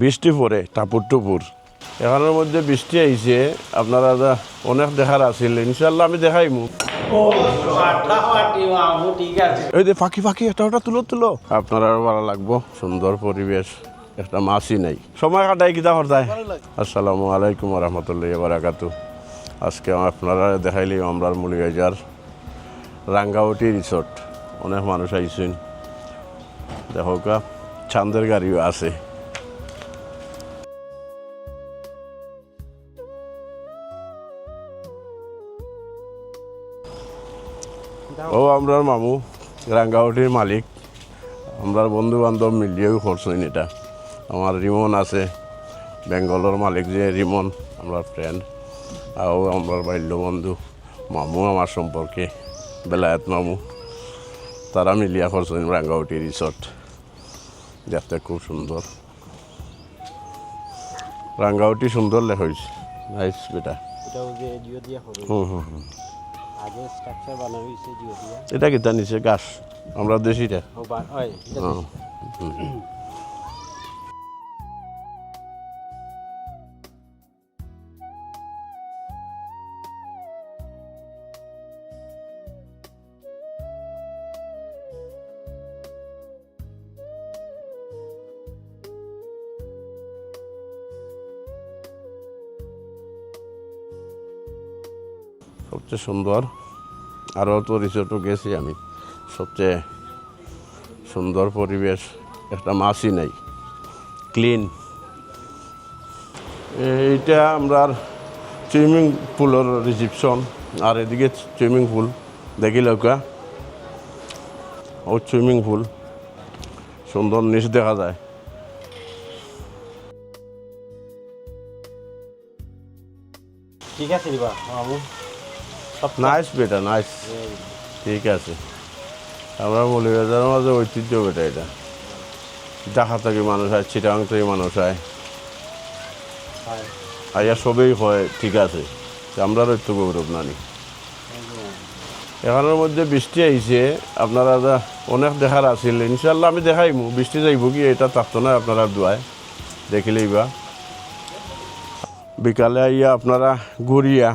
বৃষ্টি পড়ে টাপুর টুপুর এখানের মধ্যে বৃষ্টি আইছে আপনারা যা অনেক দেখার আছিল ইনশাল্লাহ আমি দেখাইমু এই যে ফাঁকি ফাঁকি, এটা ওটা তুলো তুলো। আপনারা ভালো লাগবো সুন্দর পরিবেশ একটা মাছই নাই। সময় কাটাই, কিতা করতায় আসসালামু আলাইকুম রহমতুল্লাহ বারাকাতু আজকে আপনারা দেখাইলি আমরা মুলিগাজার রাঙ্গাউটি রিসোর্ট অনেক মানুষ আইসেন দেখো কা চান্দের গাড়িও আছে। ও আমরার মামু রাঙ্গাউটির মালিক। আমরার বন্ধু বান্ধব মিলিয়েও করছেন এটা আমার রিমন আছে বেঙ্গলের মালিক যে রিমন আমার ফ্রেন্ড আর আমার বাল্য বন্ধু মামু আমার সম্পর্কে বেলায়েত মামু। তারা মিলিয়া করছেন রাঙ্গাউটি রিসর্ট দেখতে খুব সুন্দর। রাঙ্গাউটি সুন্দর লেখা হয়েছে নাইস বেটা। হুম হুম হুম। স্ট্রাকচার বানানো হয়েছে জিও দিয়া এটা কি জানিস গাছ? আমরা দেশিটা? ও হ্যাঁ। সবচেয়ে সুন্দর। আরও তো রিসোর্টও গেছি আমি। সবচেয়ে সুন্দর পরিবেশ, একটা মাছই নেই। ক্লিন এইটা আমরা সুইমিং পুলের রিসিপশন আর এদিকে সুইমিং পুল দেখিল কা ও সুইমিং পুল সুন্দর নিচ দেখা যায়। ঠিক আছে দিবা নাইস বেটা নাইস ঠিক আছে। আমরা মৌলিবাজারের মাঝে ঐতিহ্য বেটা এটা। ঢাকা থেকে মানুষ হয় চিটাং থেকে মানুষ হয়। আইয়া সবেই হয় ঠিক আছে। আমরা একটু গৌরব নানি। এখানের মধ্যে বৃষ্টি আইছে আপনারা অনেক দেখার আছিল ইনশাল্লাহ আমি দেখাইমু। বৃষ্টি যাইব কি এটা থাকতো না আপনারা দোয়ায়। দেখিলেই বা। বিকালে আইয়া আপনারা ঘুরিয়া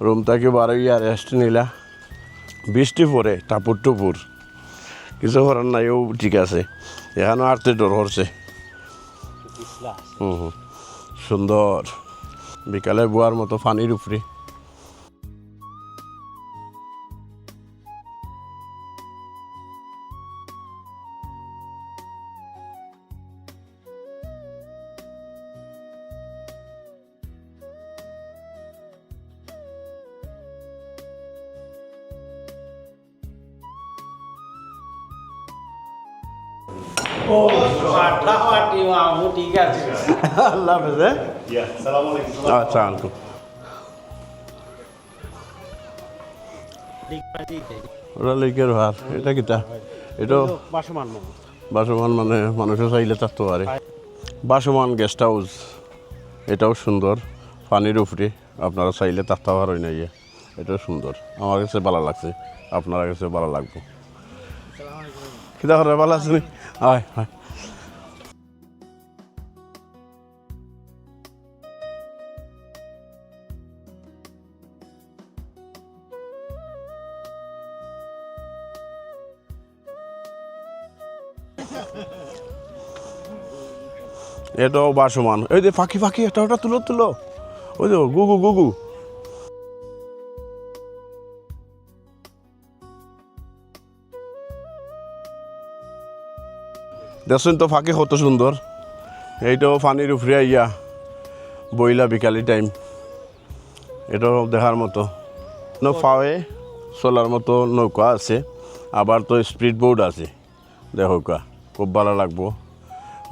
রুম থেকে আর রেস্ট নিলা। বৃষ্টি পরে টাপুর টুপুর কিছু করার ও ঠিক আছে। এখানেও আরতে ডর হরছে। হুম হুম। সুন্দর। বিকালে বুয়ার মতো পানির উপরে। ও ঠিক আছে। আল্লাহ হাফেজ হ্যাঁ? আচ্ছা আনকু ওরা লেকের এটা কিটা? এটা বাসমান বাসমান মানে মানুষের চাইলে থাকতে পারে বাসমান গেস্ট হাউস এটাও সুন্দর। পানির উপরে আপনারা চাইলে থাকতে পারেন না ইয়ে। এটাও সুন্দর। আমার কাছে ভালো লাগছে আপনার কাছে ভালো লাগবে। কিতা করে ভালো আছে হয় হয়। এটাও বাসমান। ওই যে ফাঁকি ফাঁকি, এটা ওটা তুলো তুলো। ওই যে গুগু গুগু দেখছেন তো ফাঁকি কত সুন্দর। এইটাও পানির উপরে আইয়া বইলা বিকালি টাইম এটাও দেখার মতো। ন ফাওয়ে, চলার মতো নৌকা আছে। আবার তো স্পিড বোর্ড আছে। দেখো কা খুব ভালো লাগবো।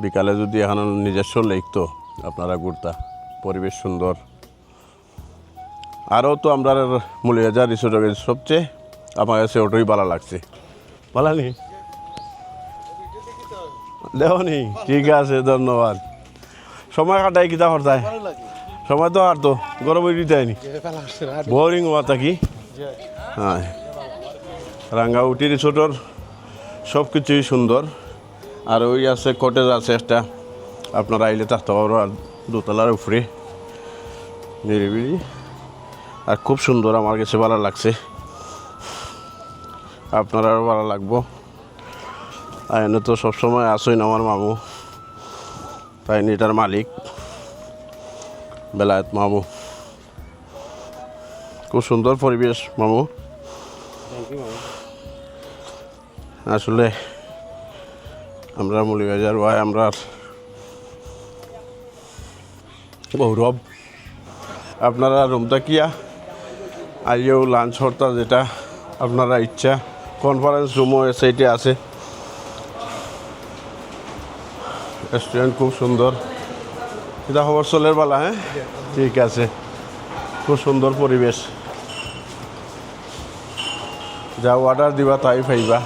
বিকালে যদি এখন নিজস্ব লেক তো আপনারা ঘুরতা। পরিবেশ সুন্দর। আরও তো আমরা মুলিয়াজার রিসোর্ট সবচেয়ে আমার কাছে ওটাই ভালো লাগছে। ভালো নি দেখো নি ঠিক আছে, ধন্যবাদ। সময় কাটাই কিতা করতায় সময় তো আর তো গরম দিতাই নি বোরিং হওয়া থাকি হ্যাঁ রাঙ্গাউটি রিসোর্টর সব কিছুই সুন্দর। আর ওই আছে কটেজ আছে একটা। আপনারা আইলে থাকতে পারব আর দোতলার উপরে। নিরিবিলি। আর খুব সুন্দর, আমার কাছে ভালো লাগছে। আপনারাও ভালো লাগবো। আর এনে তো সবসময় আসইন আমার মামু। তাই এটার মালিক। বেলায়েত মামু। খুব সুন্দর পরিবেশ মামু। আসলে আমরা মৌলিবাজার ভাই আমরা গৌরব। আপনারা রুমটা কিয়া? আইয়েও লাঞ্চ হরতা যেটা আপনারা ইচ্ছা। কনফারেন্স রুমও সেইটে আছে। রেস্টুরেন্ট খুব সুন্দর। এটা হবার চলের বেলা হ্যাঁ? ঠিক আছে। খুব সুন্দর পরিবেশ। যা অর্ডার দিবা তাই পাইবা।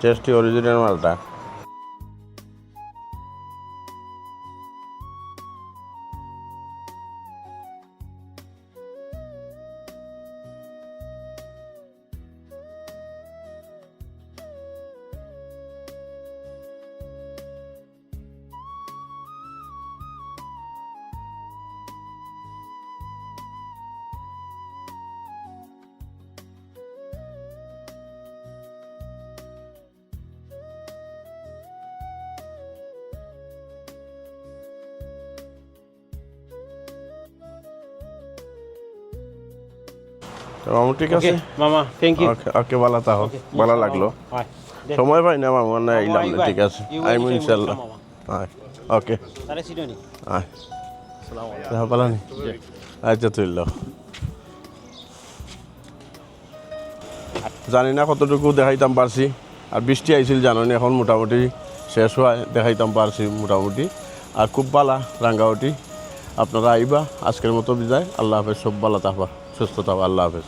টেস্টি অরিজিনাল মালটা মামু ঠিক আছে? মামা থ্যাংক ইউ ওকে ওকে ভালো থাকো। ভালো লাগল। সময় পাই না মামু না ইলাম না ঠিক আছে। আইমু ইনশাল্লাহ। আয় ওকে তারে সিডনি আয়। দেখা পালা নি আচ্ছা তুই লো জানি না কতটুকু দেখাইতাম পারছি। আর বৃষ্টি আইছিল জানি এখন মোটামুটি শেষ হয় দেখাইতাম পারছি মোটামুটি। আর খুব বালা রাঙ্গাওটি আপনারা আইবা আজকের মতো বিদায়। আল্লাহ হাফেজ সব বালা থাকবা। সুস্থ থাকবা আল্লাহ হাফেজ।